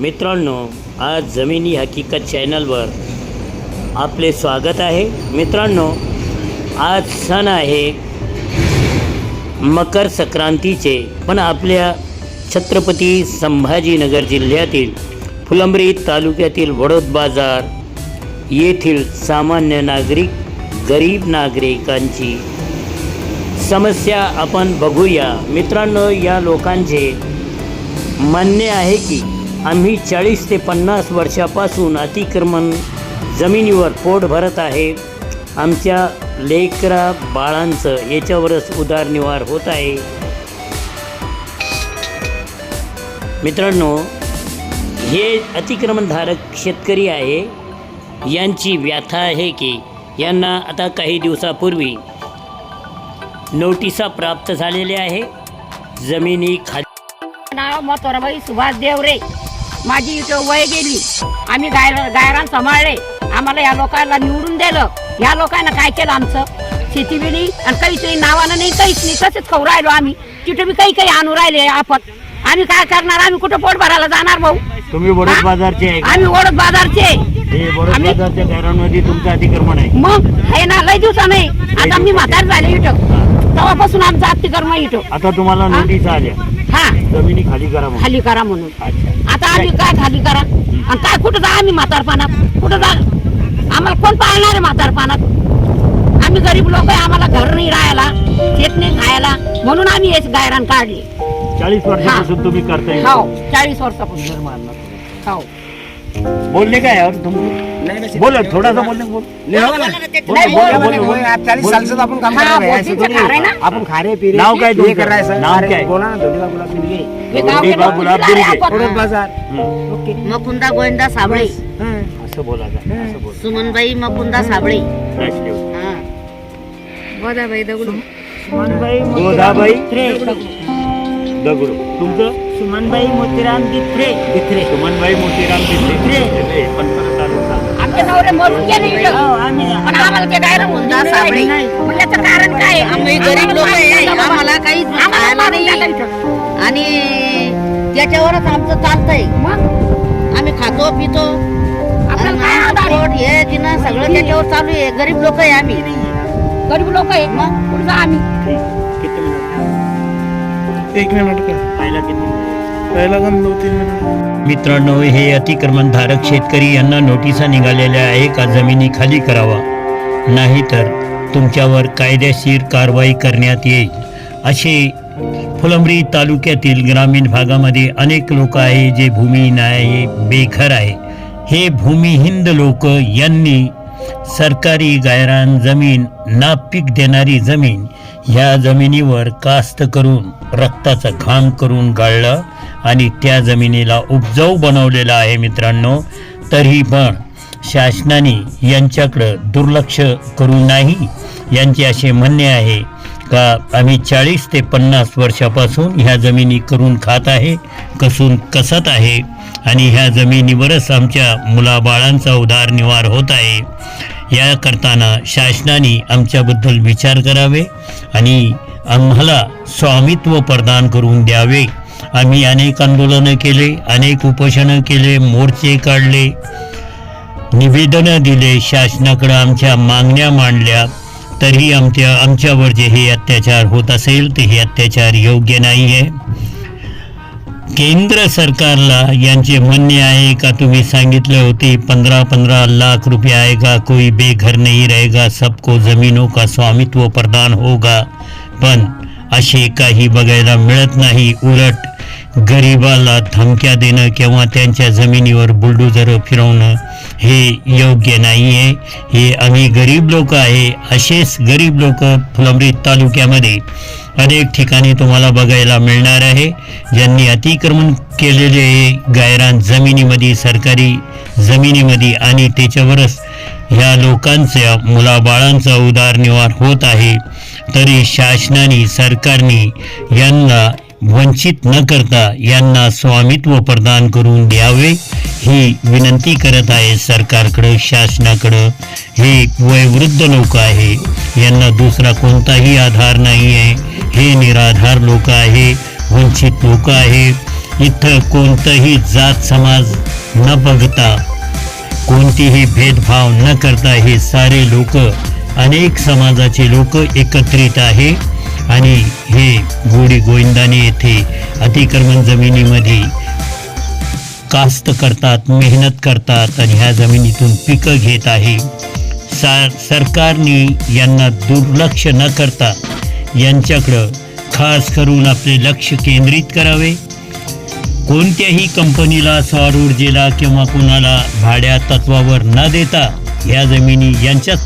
मित्रांनो आज जमिनी हकीकत चॅनलवर आपले स्वागत आहे. मित्रांनो आज सण आहे मकर संक्रांतीचे पण आपल्या छत्रपती संभाजीनगर जिल्ह्यातील फुलंब्री तालुक्यातील वडोद बाजार येथील सामान्य नागरिक गरीब नागरिकांची समस्या आपण बघूया. मित्रांनो या लोकांचे म्हणणे आहे की आम्ही चाळीस ते पन्नास वर्षापासून अतिक्रमण जमिनीवर पोट भरत आहे. आमच्या लेकरा बाळांचं याच्यावरच उदारनिवार होत आहे. मित्रांनो हे अतिक्रमणधारक शेतकरी आहे. यांची व्याथा आहे की यांना आता काही दिवसापूर्वी नोटिसा प्राप्त झालेल्या आहे. जमिनी खाली नाव मतोरबाई सुभाष देवरे. माझी इथं वय गेली. आम्ही गायर गायरान सांभाळले. आम्हाला या लोकांना निवडून दिलं. या लोकांना काय केलं आमचं? शेती बी नाही आणि काहीच नाही नावानं नाही काहीच नाही. तसेच खाऊ राहिलो आम्ही. तिथे बी काही काही आणू राहिले आपण. आम्ही काय करणार? आम्ही कुठं पोट भरायला जाणार भाऊ? तुम्ही वडोद हा? बाजारचे आहे का? आम्ही ओढत बाजारचे. हे वडोद आम्ही- बाजारच्या घरांमध्ये तुमचं अतिक्रमण आहे. मग हे ना लय दिवसा नाही आता मी म्हातार झाले इथं. तेव्हापासून आमचं अतिक्रम इथं. आता तुम्हाला हा? नोटीस आल्या. हा. जमिनी खाली करा म्हणून. खाली करा म्हणून. अच्छा. आता आम्ही काय खाली करा? आणि काय कुठं जा आम्ही म्हातारपणात? कुठं जा? आम्हाला कोण पाळणार आहे म्हातारपणात? आम्ही गरीब लोक आहे आम्हाला घर नाही राहायला शेत नाही खायला. म्हणून आम्ही हे गायरान काढली. चाळीस वर्षापासून तुम्ही करताय. हो चाळीस वर्षापासून. हो बोलले काय यार तुम्ही बोल थोडासा बोलले बोल. नाही, बोल, बोल, बोल, बोल. आप चालीस साल से तो अपन काम हाँ, कर रहे हैं ऐसे थोड़ी। अपन खा रहे पी रहे नाव काय ये? कर रहा है सर नाव काय? बोला ना धोनी गुलाब गए हे गुलाबी. वडोद बाजार हं, ओके. मकुंदा गोविंदा साबळे. हाँ, असं बोला का असं बोल. सुमनबाई मकुंदा साबळे. Flash ठेव. हा. गोदाबाई दगडू. गोदाबाई दगडू. तुमचं? सुमनबाई मोतीराम तिथरे सुमनबाई मोतीराम तिथरे हे, पण परत आलो सांगा. आमचे नवरे मरून गेले हो इथं. आम्ही पण आम्हाला ते. मग याचं कारण काय? आम्ही गरीब लोक आहे. आम्हाला काहीच आम्हाला खायला मारून टाका नाही. इथं. आणि त्याच्यावरच आमचं चालतंय मग? आम्ही खातो पितो. आपल्याला काय आणि आधार? आहे? पोट हे तिनं सगळं त्याच्यावर चालू आहे. गरीब लोक आहे आम्ही. गरीब लोक आहे. मग? आम्ही? किती मिनिट? एक मिनिट का? पहिला किती मिनिट पहिला गण दोन तीन मिनिट मित्रांनो हे अतिक्रमणधारक शेतकरी यांना नोटिसा निघालेल्या आहे का? जमिनी खाली करावा. नाहीतर तुमच्यावर कायदेशीर कारवाई करण्यात येईल. असे फुलंब्री तालुक्यातील ग्रामीण भागामध्ये अनेक लोक आहे जे भूमिहीन आहे बेघर आहे. हे भूमिहीन लोक यांनी सरकारी गायरान जमीन नापीक देणारी जमीन ह्या जमिनीवर कास्त करून रक्ताचा घाम करून गाळलं आणि त्या जमिनीला उपजाऊ बनवलेलं आहे मित्रांनो. तरी पण शासनाने यांच्याकडं दुर्लक्ष करू नाही. यांचे असे म्हणणे आहे का आम्ही चाळीस ते पन्नास वर्षापासून ह्या जमिनी करून खात आहे कसून कसत आहे आणि ह्या जमिनीवरच आमच्या मुलाबाळांचा उदारनिवार होत आहे. या करताना शासनाने आमच्याबद्दल विचार करावे आणि आम्हाला स्वामित्व प्रदान करून द्यावे. आम्ही अनेक आंदोलनं केले अनेक उपोषणं केले मोर्चे काढले निवेदनं दिले शासनाकडं आमच्या मागण्या मांडल्या. तरी आमच्या आमच्यावर जे हे अत्याचार होत असेल ते हे अत्याचार योग्य नाही आहे केंद्र सरकारला यांचे म्हणणे आहे का? तुम्ही सांगितले होते पंधरा पंधरा लाख रुपये आएगा कोई बेघर नहीं रहेगा सबको जमीनों का स्वामित्व प्रदान होगा. पण असे काही बघायला मिळत नाही. उलट गरिबाला धमक्या देणं किंवा त्यांच्या जमिनीवर बुलडोझर फिरवणं हे योग्य नाही आहे हे आम्ही गरीब लोक आहे असेच गरीब लोक फुलंब्रीत तालुक्यामध्ये अनेक ठिकाणी तुम्हाला बघायला मिळणार आहे. ज्यांनी अतिक्रमण केलेले आहे गायरान जमिनीमध्ये सरकारी जमिनीमध्ये आणि त्याच्यावरच ह्या लोकांच्या मुलाबाळांचा उदारनिवार होत आहे. तरी शासनाने सरकारने यांना वंचित न करता यांना स्वामित्व प्रदान करून द्यावे ही विनंती करत आहे सरकारकडं शासनाकडं. हे वयोवृद्ध लोक आहे यांना दुसरा कोणताही आधार नाही आहे हे निराधार लोक आहे वंचित लोक आहे. इथं कोणतंही जात समाज न बघता कोणतीही भेदभाव न करता हे सारे लोक अनेक समाजाचे लोक एकत्रित आहे. आणि हे गोडी गोविंदाने येथे अतिक्रमण जमिनीमध्ये कास्त करतात मेहनत करतात आणि ह्या जमिनीतून पिकं घेत आहे. सा सरकारने यांना दुर्लक्ष न करता यांच्याकडं खास करून आपले लक्ष केंद्रित करावे. कोणत्याही कंपनीला सौर ऊर्जेला किंवा कोणाला भाड्या तत्वावर न देता ह्या जमिनी यांच्याच